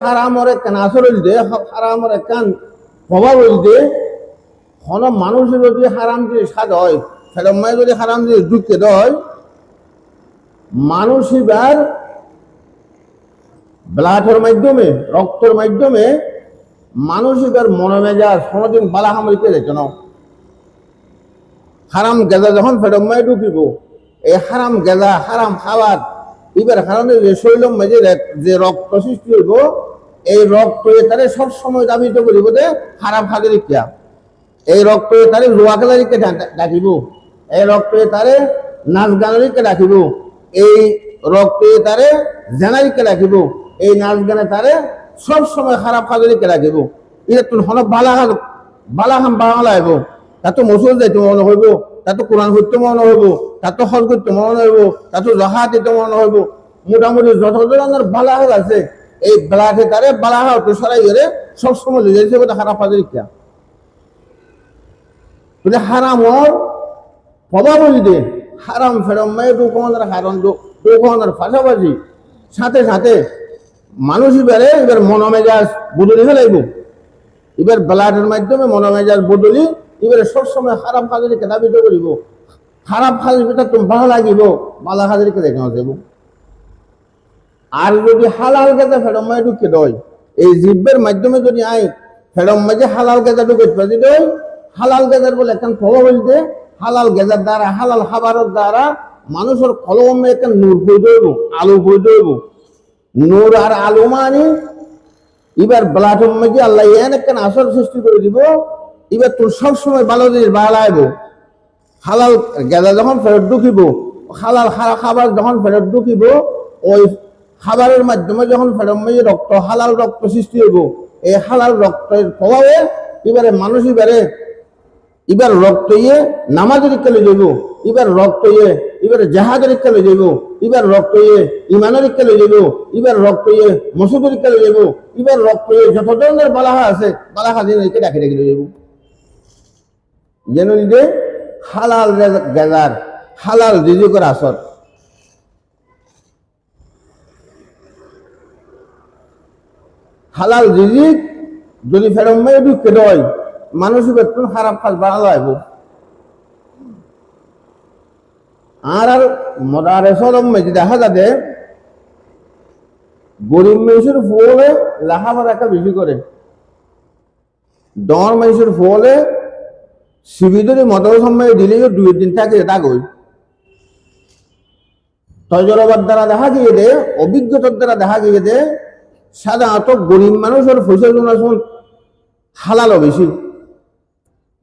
হারামর একখান আসর হারামর প্রভাব কোন মানুষের যদি হারাম হয় যদি হারাম ঢুকতে দেয় মানুষ এবার ব্লাডের মাধ্যমে, রক্তের মাধ্যমে মানুষ এবার মনোমেজাজ কোনোদিন বালা হারাম গেজা যখন ফেরমায় ঢুকিব, এই হারাম গেজা, হারাম খাবার, এবার কারণে যে শৈলম যে রক্ত সৃষ্টি হইব এই রক্ত তারে সবসময় দাবিত করিব যে খারাপ হাগের কিয়া এই রক্ত তারে রোয়া খেলারিকে ডাকিব। এই রক্ত তারে নাচ গানারিকে ডাকিব। এই রক্ত তারে জেনারিকে ডাকিব। এই নাচ গানে তারে সব সময় খারাপ হাগেরিকে ডাকিব। এটা তোর হন বালাহাম বালাহাম বাংলা হইব। তাত মসুর যাইতে মনে হইব তাত কোরআন করতে মনে হইব তাত হজ করতে মনে হইব তাত জহা দিতে মনে হইব। মোটামুটি যত ধরনের বালাহাল আছে এই বেলাকে তারে বালাহা তো সরাই গেলে সবসময় লিজে হিসেবে খারাপ হাজার কিয়া বলে হারামর প্রভাব হইতে হারাম ফেরম মেয়ে দোকানের হারণ দোকানের পাশাপাশি সাথে সাথে মানুষ এবারে, এবার মনোমেজাজ বদলি ফেলাইব এবার ব্লাডের মাধ্যমে মনোমেজাজ বদলি, এবারে সবসময় খারাপ হাজারিকে দাবিত করিব। খারাপ হাজারিটা তুমি ভালো লাগিব বালা হাজারিকে দেখে যাব আর যদি হালাল গেজা ফেরম মাই ঢুকে দেয় এই জিব্বের মাধ্যমে যদি আই ফেরম মাঝে হালাল গেজা ঢুকে যদি দেয় হালাল গেজার বলে একখান প্রভাব হইতে হালাল গেজার দ্বারা, হালাল খাবারের দ্বারা মানুষের কলমে একখান নূর বই দইব আলু বই দইব নূর আর আলু মানে এবার ব্লাডের মাঝে আল্লাহ এন একখান আসর সৃষ্টি করে দিব, এবার তোর সবসময় ভালো জিনিস বাড়াইব। হালাল গেজা যখন ফেরত ঢুকিব, হালাল খাবার যখন ফেরত ঢুকিব, ওই খাবারের মাধ্যমে যখন ফেরমে রক্ত, হালাল রক্ত সৃষ্টি হইব, এই হালাল রক্তের প্রভাবে এবারে মানুষ এবারে, এবার রক্ত ইয়ে নামাজের কেলে যাইব, এবার রক্ত ইয়ে এবার জাহাজের কেলে যাইব, এবার রক্ত ইয়ে ইমানের কেলে যাইব, এবার রক্ত ইয়ে মসুদের কেলে যাইব, এবার রক্ত ইয়ে যত ধরনের বালাহা আছে, বালাহা দিন একে ডাকে ডাকে যাইব। যেন হালাল গেজার, হালাল রিজিকের আসর। হালাল রিজিক যদি ফেরমে ঢুকে দেয় মানুষ বেতন খারাপ কাজ বাড়ালো আইব আর আর মদারে সরম মেজি দেখা যাবে গরিব মানুষের ফলে লাহাবার একটা বেশি করে। ডর মানুষের ফলে শিবিদরে মদর সময় দিলেও দুই দিন থাকে দাগই তজরবার দ্বারা দেখা গিয়ে দে অভিজ্ঞতার দ্বারা দেখা গিয়ে দে সাধারণত গরিব মানুষের ফসল গুণাগুণ হালালও বেশি।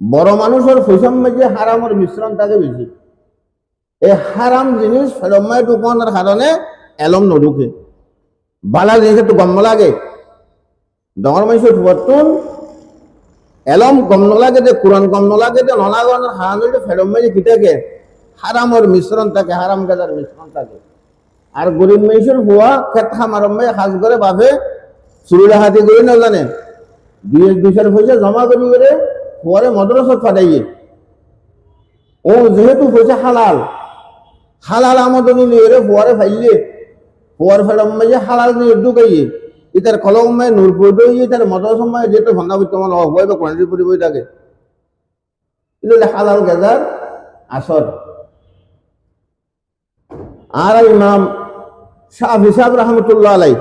বড় মানুষের ফসল মাঝে হারামের মিশ্রণ থাকে বেশি। এই হারাম জিনিস ফেরমায় ঢুকানোর কারণে এলম নঢুকে। বালা জিনিস একটু গম লাগে। ডর মানুষের বর্তন, এলম গম নলাগে যে, কোরআন গম নলাগে যে নলাগনের হারাম ফেরম মাঝে কি থাকে হারামের মিশ্রণ থাকে হারাম গাজার মিশ্রণ থাকে আর গরিব মানুষের হওয়া ক্ষেত খামারম্মে সাজ করে ভাবে চুরিলা হাতি করে না জানে। দুই দুইশোর পয়সা জমা করি করে পরে মদ্রাসত ফাটাইয়ে ও যেহেতু পয়সা হালাল হালাল আমদনি নিয়ে রে পরে ফাইলে। পর ফেরম্মে যে হালাল নিয়ে ঢুকাইয়ে, ইতার কলমে নূর পড়ে ইতার মদ্রাসময় যেহেতু ভঙ্গা বিদ্যমান হয় বা কোরআন পড়ি বই থাকে হালাল গেজার আসর। আর ইমাম শাহ হিসাব রহমতুল্লাহ আলাই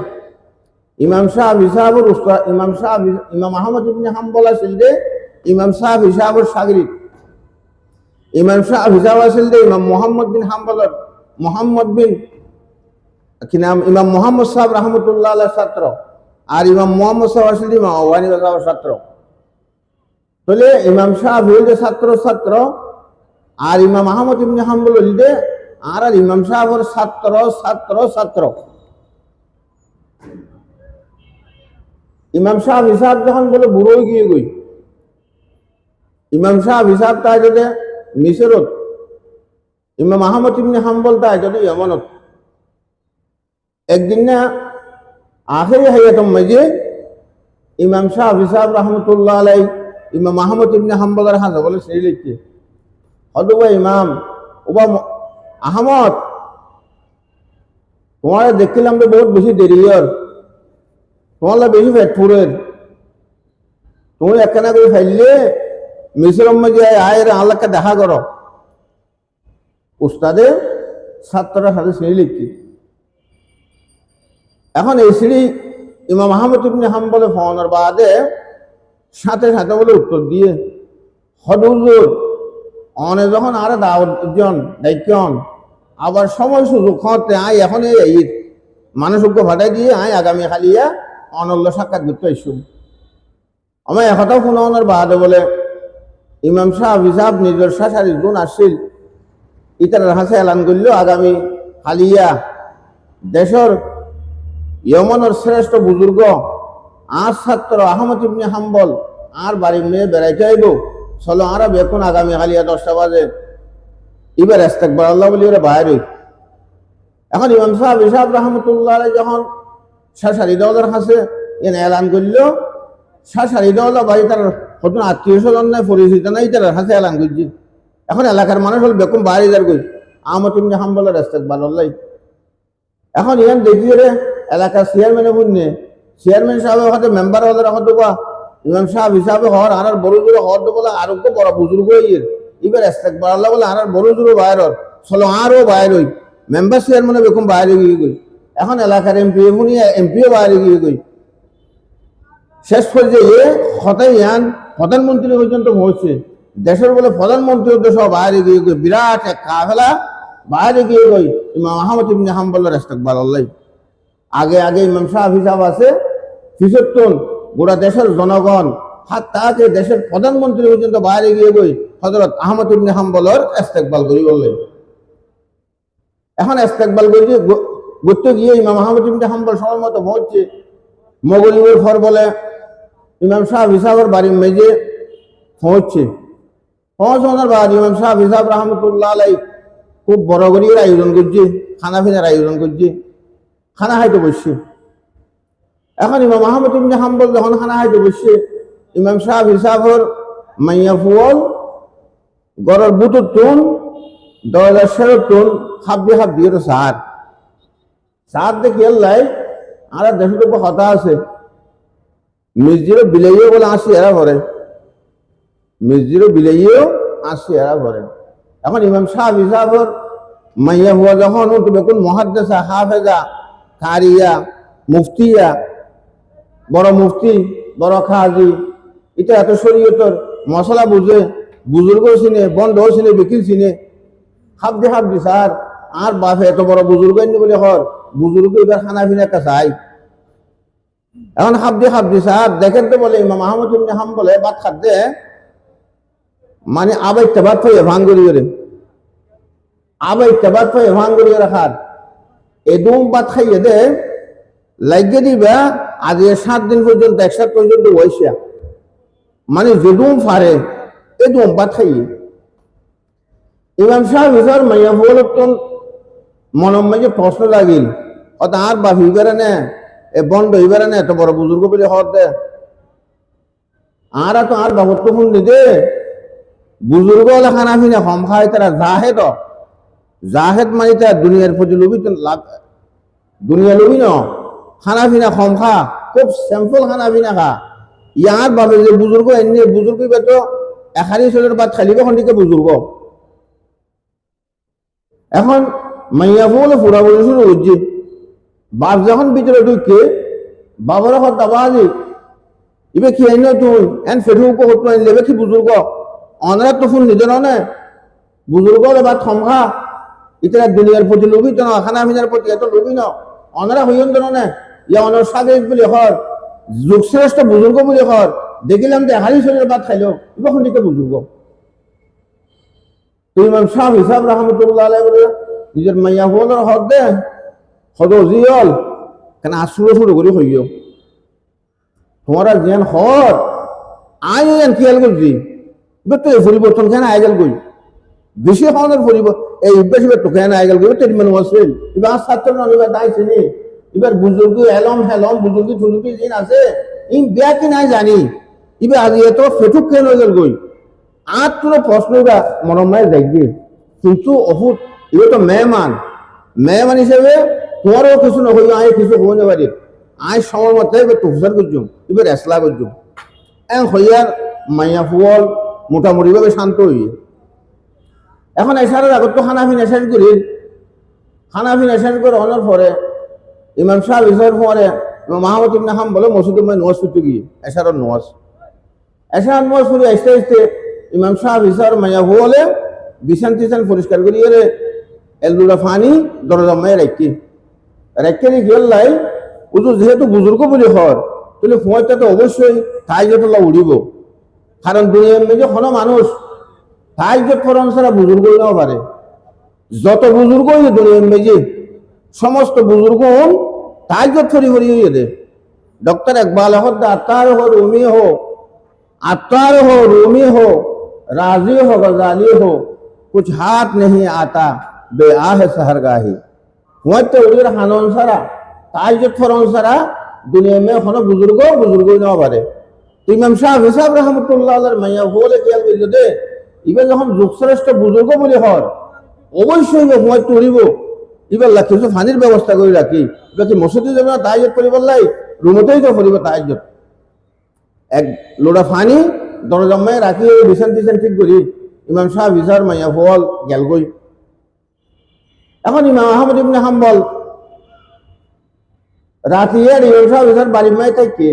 ইমাম শাহ হিসাবর উস্তাদ ইমাম শাহ ইমাম আহমদ ইবনে হাম্বল আছিল যে, ইমাম শাহ হিসাবর সাগরিদ ইমাম শাহ হিসাব আছিল যে, ইমাম মোহাম্মদ বিন হাম্বলর মোহাম্মদ বিন, কি নাম? ইমাম মোহাম্মদ সাহেব রহমতুল্লাহ আল্লাহ ছাত্র। আর ইমাম মোহাম্মদ সাহেব আসল ইমাম আওয়ানি সাহেব ছাত্র। তাহলে ইমাম শাহ হইল ছাত্র ছাত্র। আর ইমাম আহমদ ইবনে হাম্বল হইল আর আর ইমাম সাহেবের ছাত্র ছাত্র ছাত্র। ইমাম সাহেব হিসাব যখন বলে বুড়ো গিয়ে গই। ইমাম সাহেব হিসাব তাই যদি মিশরত ইমাম আহমদ ইবনে হাম্বল তাই যদি ইয়মনত একদিন না, আখেরি হাইয়াতম মাঝে ইমাম সাহেব হিসাব রহমতুল্লাহ আলাই ইমাম আহমদ ইবনে হাম্বলের হাজা বলে, সেই লিখছে। হদুবা ইমাম ওবা আহমদ, তোমার দেখলাম তো বহুত বেশি দেরি হর তোমার বেশি ফেট ফুরের তুমি একখানা করে ফেললে মিশ্রম যে আয় আল্লাহকে দেখা করো উস্তাদে ছাত্ররা সাথে শ্রেণি লিখছি এখন এই শ্রেণি ইমাম আহমদ ইবনে হাম্বলে ফোনের বাদে সাথে সাথে বলে উত্তর দিয়ে। হদুজুর অনে যখন আর দাওয়াত জন দায়িত্বন আবার সময় সুযোগ হতে আয় এখন এই মানুষকে ভাটাই দিয়ে আয় আগামী খালিয়া অনল্য সাক্ষাৎ করতে আইসু আমার একথাও শুনানোর বাদে বলে ইমাম সাহ হিসাব নিজের শাসারি গুণ আসছিল ইতার হাসে এলান করল, আগামী হালিয়া দেশের ইয়মনের শ্রেষ্ঠ বুজুর্গ আর ছাত্র আহমদ ইবনে হাম্বল আর বাড়ি মেয়ে বেড়াইতে আইব। চলো আর বেকুন আগামী হালিয়া দশটা বাজে। এবার এস্তেকবার আল্লাহ বলি, ওরা বাইরে এখন ইমাম সাহেব ইসাব রহমতুল্লাহ যখন শাসারি দলের কাছে এনে এলান করল, শাসারি দল বাড়ি তার নতুন আত্মীয় স্বজন নাই, পরিচিত নাই, তার কাছে এলান করছি। এখন এলাকার মানুষ হল বেকুম বাইরে যার কই? আহমদ ইবনে হাম্বলের এস্তেকবার আল্লাহ এখন ইয়ান দেখি রে, এলাকার চেয়ারম্যানে বুঝনে চেয়ারম্যান সাহেবের হাতে মেম্বার হলে হতে বা, ইমাম সাহেব হিসাবে হর আর বড় জোরে হর বলে আরও বড় বুজুর্গ ইয়ের এবার এস্তেক বাড়াল্লা বলে আর বড় জোরে বাইর চলো আরও বাইর হই। মেম্বার চেয়ারম্যানে বেকুম বাইরে গিয়ে গই। এখন এলাকার এমপি এমনি এমপিও বাইরে গিয়ে গই। শেষ পর্যায়ে হতাই ইয়ান প্রধানমন্ত্রী পর্যন্ত পৌঁছে। দেশের বলে প্রধানমন্ত্রী উদ্দেশ্য বাইরে গিয়ে গই। বিরাট এক কাফেলা বাইরে গিয়ে গই। ইমাম আহমদ ইবনে হাম্বলের ইস্তেকবাল আল্লাহ। আগে আগে ইমাম সাহেব হিসাব আছে ফিসত্তন গোটা দেশের জনগণ হাত তাকে দেশের প্রধানমন্ত্রী পর্যন্ত বাইরে গিয়ে গই হজরত আহমদ ইবনে হাম্বলের ইস্তেকবাল করি বললেন। এখন ইস্তেকবাল করি করতে গিয়ে ইমাম আহমদ ইবনে হাম্বল সময় মতো পৌঁছছে মগরিবের ফর বলে ইমাম সাহেব হিসাবের বাড়ি মেজে পৌঁছছে পৌঁছানোর বাদ ইমাম সাহেব হিসাব রহমতুল্লাহ আলাই খুব বড় করিয়ে আয়োজন করছে, খানা ফিনার আয়োজন করছে, খানা খাইতে বসছে। এখন ইমাম আহমদ ইবনে হাম্বল যখন খানা খাইতে বসছে ইমাম হিসাবর মাইয়া ফুয়ল, গড়ের বুতুর তুন দরজার সেরর তুন, হাব্বি হাব্বি এটা সার। সার দেখি আল্লাহ, আর দেশের উপর কথা আছে। মির্জিরও বিলাইও বলে আসি, এরা ভরে। মির্জিরও বিলাইও আসি, এরা ভরে। এখন ইমাম সাহেব হিসাবর মাইয়া হুয়া যখন তো বেকুন মহাদ্দেশা, হাফেজা, কারিয়া, মুফতিয়া, বড় মুফতি, বড় খাজি এটা এত শরীয়তর মশলা বুঝে বুজুর্গ চিনে বন্ধ চিনে, বিকিল চিনে। হাবদি হাবদি স্যার, আর বাপে এত বড় বুজুর্গ এনে বলে হর, বুজুর্গ এবার খানা ফিনা কাছাই এখন হাবদি হাবদি স্যার, দেখেন তো বলে ইমাম আহমদ ইবনে হাম বলে ভাত দে। মানে আবাইতে ভাত হয়ে ভাঙ্গুরি করে আবাইতে ভাত হয়ে ভাঙ্গুরি করে খার এদম ভাত খাইয়ে দে, লাগিয়ে দিবা, আজ সাত দিন পর্যন্ত, এক সাত পর্যন্ত বৈশা মানে যেদুম ফারে এদম ভাত খাইয়ে ইমাম সাহেব হিসার মাইয়া বলতন মনের মাঝে প্রশ্ন লাগিল ও তার বাপ হইবারে নে, এ বন্ধ হইবারে নে, এত বড় বুজুর্গ বলে হর দে। আর তো আর বাবত তো ফোন নিদে বুজুর্গ হলে খানা ফিনা কম খায় তারা জাহেদ। জাহেদ মানে তার দুনিয়ার প্রতি লোভী লাভ, দুনিয়া লোভী ন। খানা ফিনা খা, খুব সিম্পল খানা ফিনা খা। ইয়ার বাবে যে বুজুর্গ এনে বুজুর্গ তো এখানি চলের বাদ খালিবে খন্ডিকে বুজুর্গ এখন মাইয়া বলে ফুরা বলে শুরু বাপ যখন ভিতরে ঢুকে বাবার এখন দাবাজি ইবে কি আইন তুই? এন ফেরু কো হতো আইন লেবে কি বুজুর্গ অনরা তো ফোন নিজন না? বুজুর্গ বা থমখা। ইতরা দুনিয়ার প্রতি লোভী তো না? খানা মিনার প্রতি এত লোভী ন? অনরা হইন তো না ইয়া অনর সাগরিক বলে হর যুগশ্রেষ্ঠ বুজুর্গ বলে হর দেখিলাম যে হারি শরীরের ভাত খাইলো ইবে খন্ডিকে বুজুর্গ তো ইমাম শাহ হিসাব রহমতুল্লাহ আলাই নিজের মাইয়া হলের হক দে হদ জিয়ল কেন আসলো শুরু করে হইও তোমার জ্ঞান হর আই জ্ঞান খেয়াল করছি এবার তো এই পরিবর্তন কেন আই গেল কই বেশি হওয়ার পরিবর্তন এই বেশি তো কেন আই গেল তেরি মানুষ আসেল এবার ছাত্র না এবার দায় চিনি এবার বুজুর্গ এলম হেলম, বুজুর্গি টুজুর্গি জিন আছে ইন বিয়া কি নাই জানি। এবার আজ এত ফেটুক কেন গেল কই আর তোর প্রশ্ন এবার মনমায় দেখবি কিন্তু অভূত এগুলো তো মেহমান। মেহমান হিসেবে তোমারও কিছু নহইব আয় কিছু হইতে পারি আয় সময় মতো এবার তুফসার করছুম এবার এসলা করছুম এ হইয়ার মাইয়া ফুয়াল মোটামুটিভাবে শান্ত হইয়ে এখন এসারের আগত তো খানাফি নেশার করি খানাফি নেশার করে অনার পরে ইমাম সাহেব ইসার পরে মাহমুদ ইবনে হাম বলে মসজিদ মই নোয়াজ করতে গিয়ে এসারের নোয়াজ এসার নোয়াজ করে আসতে আসতে ইমাম সাহেব ইসার মাইয়া হলে বিছান টিছান পরিষ্কার করিয়ে রে এলদুরা ফানি দরজা মায়ে রাখি রেখে রেখে লাই উজু যেহেতু বুজুর্গ বলি হর তাহলে ফোঁটা তো অবশ্যই তাই যতলা উড়িব। কারণ দুনিয়ার মেজে কোনো মানুষ তাই যে ফরন ছাড়া বুজুর্গ নাও পারে। যত বুজুর্গ হইয়ে দুনিয়ার মেজে সমস্ত বুজুর্গ হন তাই যে ফরি ফরি হইয়ে দে ডক্টর ইকবাল হদ আত্মার হো রুমি হো আত্মার হো রুমি হো राजी हो गजाली हो कुछ हाथ नहीं आता बे आह सहरगाही হয়তো ওদের হানন সারা তাই যে ফরন সারা দুনিয়া মে কোনো বুজুর্গ বুজুর্গ না পারে ইমাম শাহ হিসাব রহমতুল্লাহ আল্লাহর মাইয়া বলে কি বলল দে ইবে যখন যুগশ্রেষ্ঠ বুজুর্গ বলে হর অবশ্যই সময় তরিব এবার লা কিছু ফানির ব্যবস্থা করে রাখি। কি মসজিদে যাবে না তাই করিব লাই? রুমতেই তো করিব তাই এক লোড়া ফানি দরজামায় রাখি বিছান টিছান ঠিক করি। ইমাম শাহ ভিসার মাইয়া ফল, গেল গই এখন ইমাম আহমদ ইবনে হাম্বল। রাতিয়ে আর ইমাম শাহ ভিসার বাড়ির মাই থাকি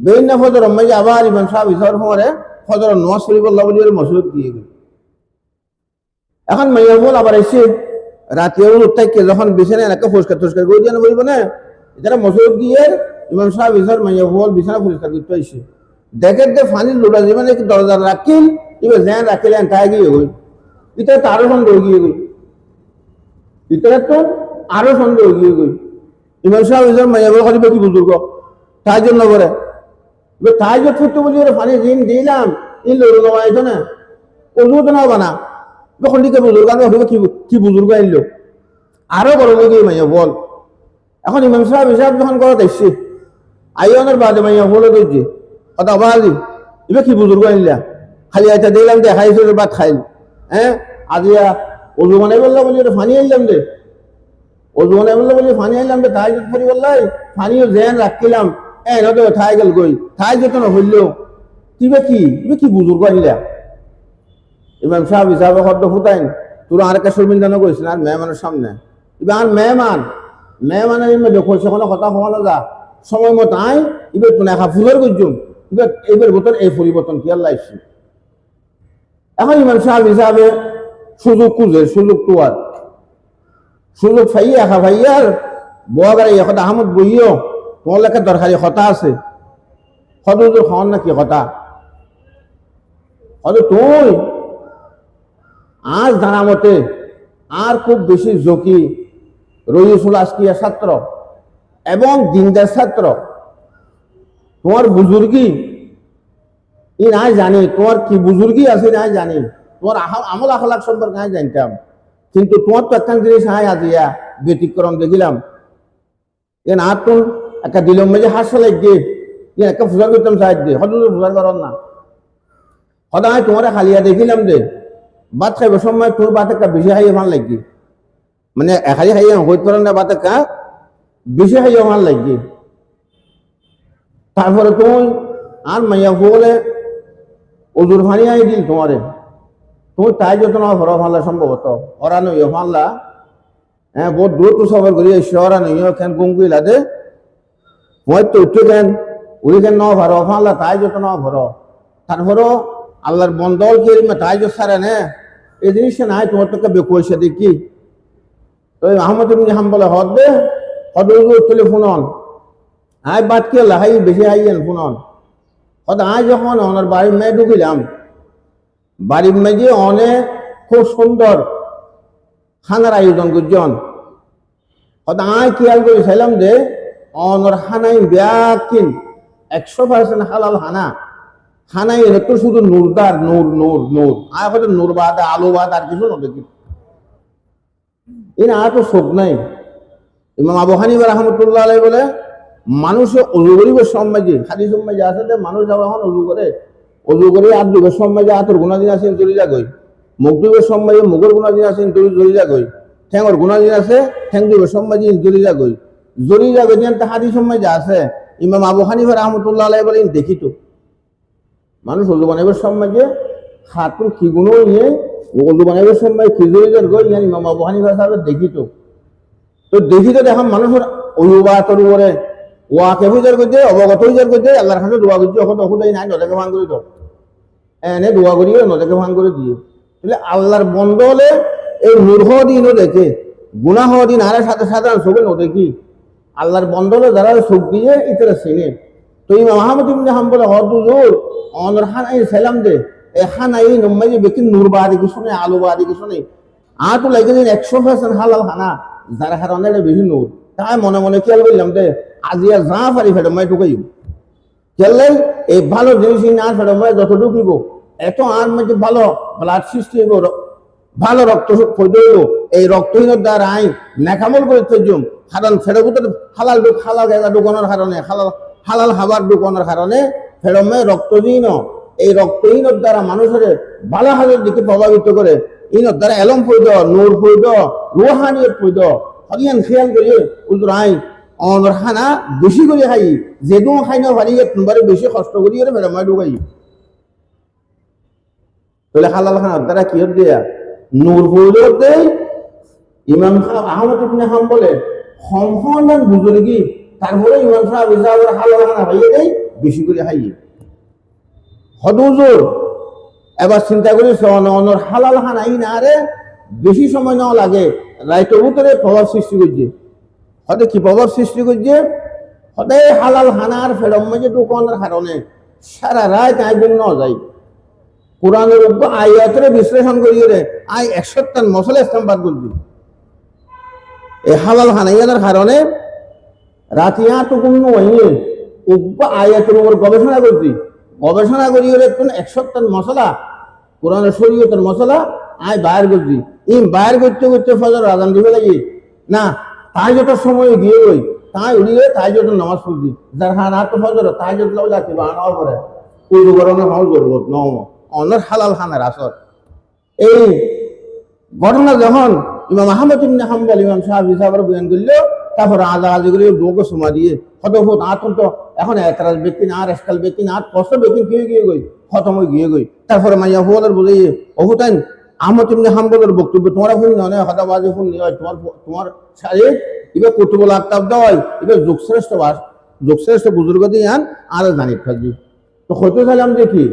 বেইন না ফজর মাই আবার ইমাম শাহ ভিসার সময় ফজর শরীফ আল্লাহ বলি মসজিদ দিয়ে গেল। এখন মাইয়া ফল আবার এসে রাতিয়ে থাকি যখন বিছানা এলাকা পরিষ্কার টরিষ্কার করে দিয়ে বলব না এটা মসজিদ দিয়ে ইমাম শাহ ভিসার মাইয়া ফল বিছানা পরিষ্কার করতে আইসে। দেখে দে ফানির লোটা যেমন এক দরজা রাখিল এবার জ্যান রাখিলেন তাই গিয়ে গই এটা তো আরও সন্দেহ গিয়ে গই এটা তো আরও সন্দেহ গিয়ে গই ইমাম সাহেব ইসলাম মাইয়া করিবে কি বুজুর্গ? তাই জন্য করে এবার তাই যে ছোট্ট বলি ফানি ঋণ দিলাম ইন লোক না তো না বানা। যখন দিকে বুজুর্গ আমি ভাবিব কি কি বুজুর্গ আনলো। আরও বড় গিয়ে মাইয়া বল। এখন ইমাম সাহেব হিসাব যখন করত এসছে আইনের বাদে মাইয়া বলে দিচ্ছে কথা বাহালি এবার কি বুজুর্গ আনলা? খালি আইটা দেখলাম যে খাইছে ভাত খাইল। হ্যাঁ আজিয়া অজু বানাই বললা বলি ফানি আনলাম রে অজু বানাই বললা বলি ফানি আনলাম রে তাই যদি পরি বললাই ফানিও জেন রাখিলাম এ নতো ঠাই গেল গই ঠাই যেত না হইলেও তিবে কি? ইবে কি বুজুর্গ আনলা? ইমাম সাহেব হিসাবে শব্দ ফুটাইন, তোর আর একটা শর্মিন্দা নগৈছিল আর মেহমানের সামনে। এবার আর মেহমান, মেহমানের ইমে দেখো সেখানে কথা সমানো যা। সময় মতো আই এবার তো দেখা ফুলের গজ্জুম। এবার এবার বোতল এই পরিবর্তন কি আল্লাহ এসছে এখন ইমাম সাহেব হিসাবে সুযোগ খুঁজে, সুযোগ তোয়ার সুযোগ ফাইয়া একা ফাইয়ার বোয়াগারে এখন আহমদ বইও, তোমার লেখা দরকারি কথা আছে। সদুজুর খাওয়ান নাকি কথা? হয়তো তুই আজ জানা মতে আর খুব বেশি ঝুঁকি রইসুল আজকিয়া ছাত্র এবং দিনদার ছাত্র। তোমার বুজুর্গি ই নাই জানি, তোমার কি বুজুর্গি আছে নাই জানি, তোমার আমল আখলাক সম্পর্কে আমি জানতাম। কিন্তু তোমার তো একটা জিনিস হাই আজিয়া ব্যতিক্রম দেখিলাম। এ না তো একটা দিলম মেজে হাসা লাগবে ইয়ে একটা ফুজার করতাম সাহায্য হয়তো ফুজার করার না। সদায় তোমার খালিয়া দেখিলাম যে ভাত খাইব সময় তোর ভাত একটা বেশি খাইয়ে ভালো লাগবে মানে একালি খাইয়ে হইতে পারেন না ভাত বেশি খাইয়ে ভালো লাগবে তারপরে তুমি আর মাইয়া বলে ওজুর ফানি আই দিল তোমারে তুমি তাই যত না হর ফাল্লা সম্ভবত ওরা নই ফাল্লা হ্যাঁ বহুত দূর তো সবার করি এসে ওরা নই কেন গুঙ্গুইলা দে। মই তো উঠে কেন উড়ি কেন ন ভর ফাল্লা তাই যত না ভর তারপরও আল্লাহর বন্দল কি, তাই যত সারে নে? এই জিনিসটা নাই, তোমার তোকে বেকুয়েছে দেখি। তো আহমদ ইবনে হাম্বলে, হদ দে, হদ তুলে ফোনন আই বাদ কে লাহাই বেশি আইয়েন ফোনন হদ আই যখন ওনার বাড়ির মেয়ে ঢুকিলাম, বাড়ির মেয়ে অনেক খুব সুন্দর খানার আয়োজন করছেন হদ আই খেয়াল করে ছিলাম যে অনর হানাই ব্যাকিন, একশো পার্সেন্ট হালাল হানা। হানাই এর তো শুধু নূরদার, নূর নূর নূর। আর হয়তো নূর বাদ আর কিছু না, দেখি। এর আর তো শোক নাই। ইমাম আবু হানিফা রহমতুল্লাহ আলাই বলে, মানুষে অজু করিব সমাজে হাদি সমাজে আছে যে, মানুষ যখন অজু করে। অজু করে আর যুগের সমাজে আতর গুণাদিন আছেন চলে যা গই মুখ যুগের সমাজে মুখের গুণাদিন আছেন তুই চলে যা গই ঠ্যাঙর গুণাদিন আছে, ঠ্যাং যুগের সমাজে চলে যা গই জরি যাবে দিয়ান হাদি সময় যা আছে। ইমাম আবু হানিফা রহমতুল্লাহ আলাই বলেন, দেখি তো। মানুষ ওজু বানাইবার সময় যে খাতুন কি গুণ নিয়ে ওজু বানাইবার সময় খিজুরিদের গই ইয়ান ইমাম আবু সাহেব দেখি তো। তো দেখি তো দেখাম মানুষের অজুবাতর উপরে ওয়াকে বুঝার করতে অবগত হইজার করতে আল্লাহর কাছে দোয়া করছে অখন অখন নাই নদেকে ভাঙ করে দাও এনে দোয়া করিয়ে নদেকে ভাঙ করে দিয়ে তাহলে আল্লাহর বন্ধ হলে এই মূর্খ দিনও দেখে গুণা হওয়া দিন আরে সাথে সাধারণ চোখে নদেখি আল্লাহর বন্ধ হলে যারা চোখ দিয়ে, ইতরা চিনে তো ইমাম আহমদ ইবনে হাম্বল হদুজুর অনর হান আই সালাম দে, এ হান আই নম্মাই যে বেকিন নূর বাদি কিছু নেই আলু বাদি কিছু নেই। আ তো লাগে দিন একশো পার্সেন্ট হালাল খানা যারা হারানে বেশি নূর। তাই মনে মনে খেয়াল করলাম দে আজি আর যা পারি ফেটে মই ঢুকাই খেললে এই ভালো জিনিস না ফেটে মই যত ঢুকিব এত আর মধ্যে ভালো ব্লাড সৃষ্টি হইব ভালো রক্ত পৈদ হইব, এই রক্তহীনের দ্বারা আই নেকামল করে তৈজম হারান ফেরো ভিতরে হালাল ঢুক হালাল জায়গা ঢুকানোর কারণে হালাল হালাল খাবার ঢুকানোর কারণে ফেরমে রক্তহীন এই রক্তহীনের দ্বারা মানুষের হাজের দিকে প্রভাবিত করে ইনের দ্বারা এলম পৈদ নূর পৈদ রুহানিয়ত পৈদ হরিয়ান খেয়াল করি উজুর আই অনর খানা বেশি করে খাই। যেদু খাই না পারি তোমার বেশি কষ্ট করি ফেরমে ঢুকাই তাহলে হালাল খানার দ্বারা কি দিয়া? নূর পৈদ দেয় ইমাম সাহেব আহমদ ইবনে হাম্বলে সম্পূর্ণ বুজুর্গি তারপরে ইমাম সাহেব ইসাহেবের হালাল খানা ভাইয়ে দেয় বেশি করে খাইয়ে হদুজুর এবার চিন্তা করি অনর হালাল খানা ই না রে, বেশি সময় নাও লাগে। রাইতের ভিতরে প্রভাব সৃষ্টি করছে। হতে কি প্রভাব সৃষ্টি করছে? সদায় হালাল খানার ফেরম মাঝে দোকানের কারণে সারা রাত গুম ন যায়। কোরআনের উপর আয়াতের বিশ্লেষণ করিয়ে রে আই একশোটান মশলা ইস্তেমবাদ করছি। এই হালাল খানাইয়ানের কারণে রাতিয়া তো কোনো আয়াতের উপর গবেষণা করছি। গবেষণা করি হলে কোন একশোটান মশলা কোরআনের শরীয়তের মশলা আয় বাইর করছি। ইম বাইর করতে করতে ফজর রাজান দিবে লাগি। না, তাই যত সময় গিয়ে গই তাই উড়িয়ে তাই যত নামাজ পড়ছি। যার হান হাত ফজর, তাই যত লাগ যাচ্ছি বা নাও করে উজু গরমে হাউ জরুরত নও অনর হালাল খানের আসর। এই ঘটনা যখন ইমাম আহমদ ইবনে হাম্বল, ইমাম সাহেব হিসাবের বয়ান করল তারপর আজা আজি করে বউকে সমা দিয়ে, হত হত আতন্ত এখন এতরাজ ব্যক্তি না আর এসকাল ব্যক্তি না আর কষ্ট ব্যক্তি গিয়ে গিয়ে গই, খতম হয়ে গিয়ে গই। তারপরে মাইয়া হুয়ালের বুঝাইয়ে অহুতাইন আহমদ ইবনে হাম্বলের বক্তব্য তোমার ফোন নয় হতাবাজি ফোন নিয়ে তোমার তোমার সারে এবার কুতুবুল আক্তাব দেওয়াই এবার যুগশ্রেষ্ঠ বাস, যুগশ্রেষ্ঠ বুজুর্গ দিয়ে আন, আর জানি থাকবি তো হতে চাইলাম দেখি,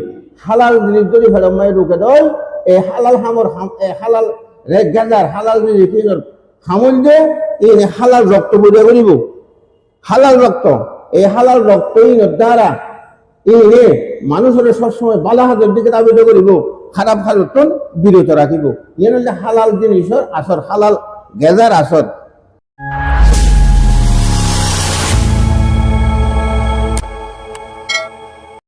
হালাল জিনিস যদি ফেরমাই ঢুকে দেয়, এই হালাল হামর হাম- এই হালাল রেগ গাজার হালাল জিনিস কর? হামল এই হালাল রক্ত বইয়া করিব। হালাল রক্ত, এই হালাল রক্তহীন দ্বারা এই রে মানুষের সবসময় বালা হাতের দিকে দাবিত করিব, খারাপ হালতন বিরত রাখিব। ইয়ে হলে হালাল জিনিসের আসর, হালাল গেজার আসর।